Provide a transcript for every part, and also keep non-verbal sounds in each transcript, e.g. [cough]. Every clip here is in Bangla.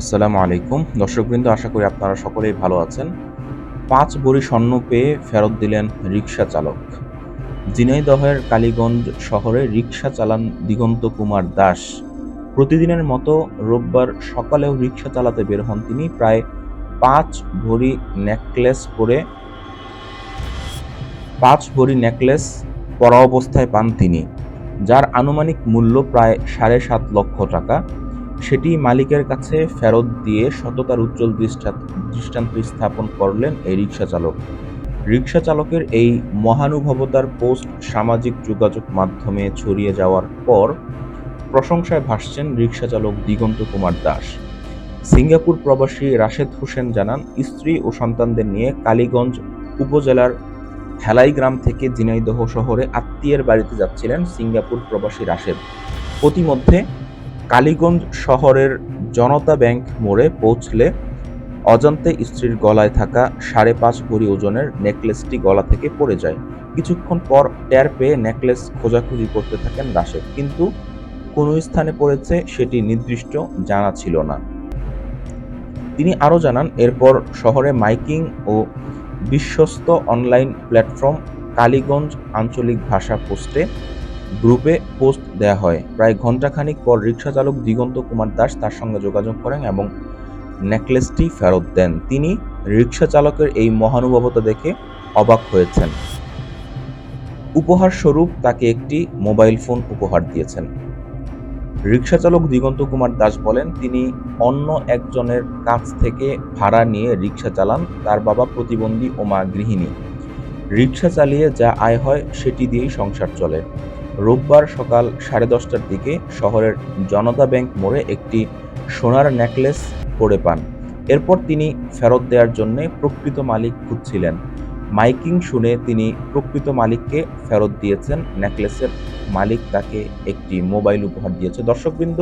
আসসালামু আলাইকুম। দর্শকবৃন্দ, আশা করি আপনারা সকলেই ভালো আছেন। পাঁচ বড়ি স্বর্ণ পেয়ে ফেরত দিলেন রিক্সা চালক। ঝিনাইদহের কালীগঞ্জ শহরে রিক্সা চালান দিগন্ত কুমার দাস। প্রতিদিনের মতো রোববার সকালেও রিক্সা চালাতে বের হন তিনি। প্রায় পাঁচ ভরি নেকলেস পরে পাঁচ ভরি নেকলেস পরা অবস্থায় পান তিনি, যার আনুমানিক মূল্য প্রায় সাড়ে সাত লক্ষ টাকা। সেটি মালিকের কাছে ফেরত দিয়ে সততার উজ্জ্বল দৃষ্টা- দৃষ্টান্ত স্থাপন করলেন এই রিক্সা চালক। রিক্সা চালকের এই মহানুভবতার পোস্ট সামাজিক যোগাযোগ মাধ্যমে ছড়িয়ে যাওয়ার পর প্রশংসায় ভাসছেন রিক্সা চালক দিগন্ত কুমার দাস। সিঙ্গাপুর প্রবাসী রাশেদ হোসেন জানান, স্ত্রী ও সন্তানদের নিয়ে কালীগঞ্জ উপজেলার হেলাই গ্রাম থেকে ঝিনাইদহ শহরে আত্মীয়ের বাড়িতে যাচ্ছিলেন সিঙ্গাপুর প্রবাসী রাশেদ। প্রতিমধ্যে কালীগঞ্জ শহরের জনতা ব্যাংক মোড়ে পৌঁছলে অজান্তে স্ত্রীর গলায় থাকা সাড়ে পাঁচ ভরি ওজনের নেকলেসটি গলা থেকে পড়ে যায়। কিছুক্ষণ পর ট্যার পেয়ে নেকলেস খোঁজাখুঁজি করতে থাকেন রাশেদ। কিন্তু কোন স্থানে পড়েছে সেটি নির্দিষ্ট জানা ছিল না। তিনি আরও জানান, এরপর শহরে মাইকিং ও বিশ্বস্ত অনলাইন প্ল্যাটফর্ম কালীগঞ্জ আঞ্চলিক ভাষা পোস্টে গ্রুপে পোস্ট দেয়া হয়। প্রায় ঘন্টাখানিক পর রিক্সা চালক দিগন্ত কুমার দাস তার সঙ্গে যোগাযোগ করেন এবং নেকলেসটি ফেরত দেন। তিনি রিক্সা চালকের এই মহানুভবতা দেখে অবাক হয়েছেন। উপহার স্বরূপ তাকে একটি মোবাইল ফোন উপহার দিয়েছেন। রিক্সা চালক দিগন্ত কুমার দাস বলেন, তিনি অন্য একজনের কাছ থেকে ভাড়া নিয়ে রিক্সা চালান। তার বাবা প্রতিবন্ধী ও মা গৃহিণী। রিক্সা চালিয়ে যা আয় হয় সেটি দিয়েই সংসার চলে। রোববার সকাল সাড়ে দশটার দিকে শহরের জনতা ব্যাংক মোড়ে একটি সোনার নেকলেস পড়ে পান। এরপর তিনি ফেরত দেওয়ার জন্য প্রকৃত মালিক খুঁজছিলেন। মাইকিং শুনে তিনি প্রকৃত মালিককে ফেরত দিয়েছেন। নেকলেসের মালিক তাকে একটি মোবাইল উপহার দিয়েছে। দর্শকবৃন্দ,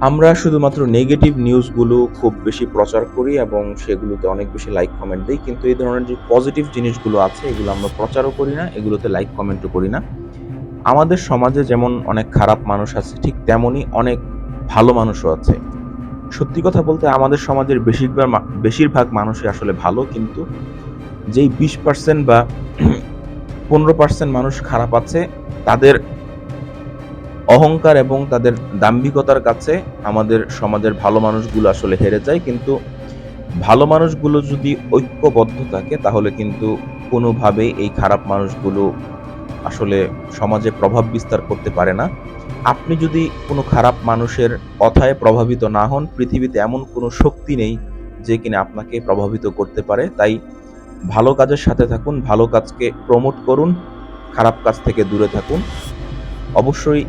আমরা শুধুমাত্র নেগেটিভ নিউজগুলো খুব বেশি প্রচার করি এবং সেগুলোতে অনেক বেশি লাইক কমেন্ট দিই, কিন্তু এই ধরনের যে পজিটিভ জিনিসগুলো আছে, এগুলো আমরা প্রচারও করি না, এগুলোতে লাইক কমেন্টও করি না। আমাদের সমাজে যেমন অনেক খারাপ মানুষ আছে, ঠিক তেমনই অনেক ভালো মানুষও আছে। সত্যি কথা বলতে আমাদের সমাজের বেশিরভাগ বেশিরভাগ মানুষই আসলে ভালো, কিন্তু যেই বিশ পার্সেন্ট বা [clears throat] পনেরো পার্সেন্ট মানুষ খারাপ আছে, তাদের অহংকার এবং তাদের দাম্ভিকতার কাছে আমাদের সমাজের ভালো মানুষগুলো আসলে হেরে যায়, কিন্তু ভালো মানুষগুলো যদি ঐক্যবদ্ধ থাকে, তাহলে কিন্তু কোনোভাবেই এই খারাপ মানুষগুলো আসলে সমাজে প্রভাব বিস্তার করতে পারে না। আপনি যদি কোনো খারাপ মানুষের কথায় প্রভাবিত না হন, পৃথিবীতে এমন কোনো শক্তি নেই যে কিনা আপনাকে প্রভাবিত করতে পারে। তাই ভালো কাজের সাথে থাকুন, ভালো কাজকে প্রমোট করুন, খারাপ কাজ থেকে দূরে থাকুন। অবশ্যই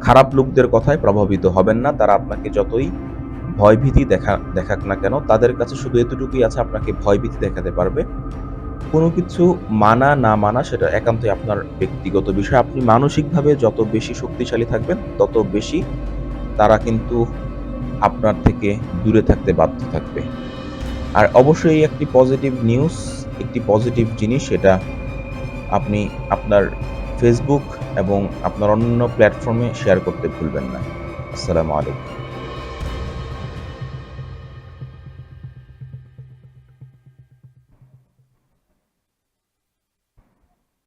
খারাপ লোকদের কথায় প্রভাবিত হবেন না। তারা আপনাকে যতই ভয়ভীতি দেখা, দেখাক না কেন, তাদের কাছে শুধু এতটুকুই আছে, আপনাকে ভয়ভীতি দেখাতে পারবে। কোনো কিছু মানা, না মানা, সেটা একান্তই আপনার ব্যক্তিগত বিষয়। আপনি মানসিকভাবে যত বেশি শক্তিশালী থাকবেন, তত বেশি তারা কিন্তু আপনার থেকে দূরে থাকতে বাধ্য থাকবে। আর অবশ্যই একটি পজিটিভ নিউজ একটি পজিটিভ জিনিস, সেটা আপনি আপনার ফেসবুক এবং আপনার অন্য প্ল্যাটফর্মে শেয়ার করতে ভুলবেন না। আসসালামু আলাইকুম।